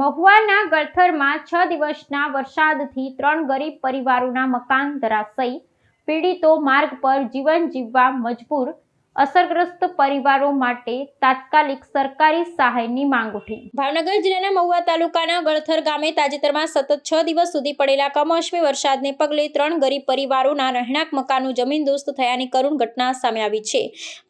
મહુવાના ગળથરમાં છ દિવસના વરસાદથી ત્રણ ગરીબ પરિવારોના મકાન ધરાશયી. પીડિતો માર્ગ પર જીવન જીવવા મજબૂર અસરગ્રસ્ત પરિવારો માટે તાત્કાલિક સરકારી સહાયની માંગ ઉઠી. ભાવનગર જિલ્લાના મહુવા તાલુકાના ગળથર ગામે તાજેતરમાં સતત છ દિવસ સુધી પડેલા કમોસમી વરસાદને પગલે ત્રણ ગરીબ પરિવારોના રહેણાંક મકાનો જમીનદોસ્ત થયાની કરુણ ઘટના સામે આવી છે.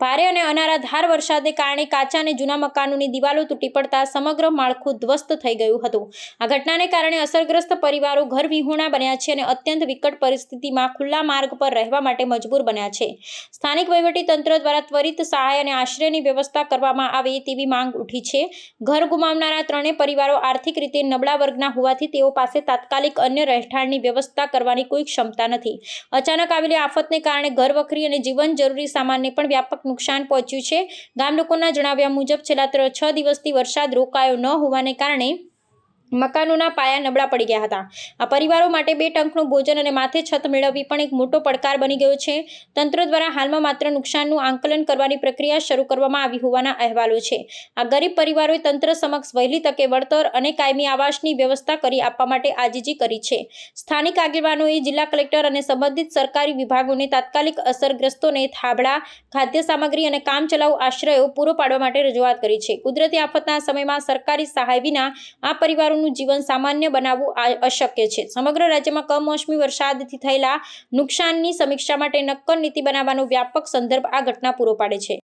ભારે અને અનારાધાર વરસાદને કારણે કાચા અને જૂના મકાનોની દિવાલો તૂટી પડતા સમગ્ર માળખું ધ્વસ્ત થઈ ગયું હતું. આ ઘટનાને કારણે અસરગ્રસ્ત પરિવારો ઘર વિહોણા બન્યા છે અને અત્યંત વિકટ પરિસ્થિતિમાં ખુલ્લા માર્ગ પર રહેવા માટે મજબૂર બન્યા છે. સ્થાનિક વહીવટી તંત્ર દ્વારા ત્વરિત સહાય અને આશ્રયની વ્યવસ્થા કરવામાં આવે તેવી માંગ ઉઠી છે. ઘર ગુમાવનારા ત્રણેય પરિવારો આર્થિક રીતે નબળા વર્ગના હોવાથી તેઓ પાસે તાત્કાલિક અન્ય રહેઠાણની વ્યવસ્થા કરવાની કોઈ ક્ષમતા નથી. અચાનક આવેલી આફતને કારણે ઘર વખરી અને જીવન જરૂરી સામાનને પણ વ્યાપક નુકસાન પહોંચ્યું છે. ગામ લોકોના જણાવ્યા મુજબ છેલ્લા ત્રણ છ દિવસથી વરસાદ રોકાયો ન હોવાને કારણે મકાનોના પાયા નબળા પડી ગયા હતા. આ પરિવારો માટે બે ટંકનું ભોજન અને માથે છત મેળવવી પણ એક મોટો પડકાર બની ગયો છે. તંત્ર દ્વારા હાલમાં માત્ર નુકસાનનું આંકલન કરવાની પ્રક્રિયા શરૂ કરવામાં આવી હોવાના અહેવાલો છે. આ ગરીબ પરિવારોએ તંત્ર સમક્ષ વહેલી તકે વળતર અને કાયમી આવાસની વ્યવસ્થા કરી આપવા માટે આજીજી કરી છે. સ્થાનિક આગેવાનોએ જિલ્લા કલેક્ટર અને સંબંધિત સરકારી વિભાગોને તાત્કાલિક અસરગ્રસ્તોને થાબડા ખાદ્ય સામગ્રી અને કામચલાઉ આશ્રયો પૂરો પાડવા માટે રજૂઆત કરી છે. કુદરતી આફતના સમયમાં સરકારી સહાય વિના આ પરિવારોનું જીવન સામાન્ય બનાવવું અશક્ય છે. સમગ્ર રાજ્યમાં કમોસમી વરસાદથી થયેલા નુકસાનની સમીક્ષા માટે નક્કર નીતિ બનાવવાનો વ્યાપક સંદર્ભ આ ઘટના પૂરો પાડે છે.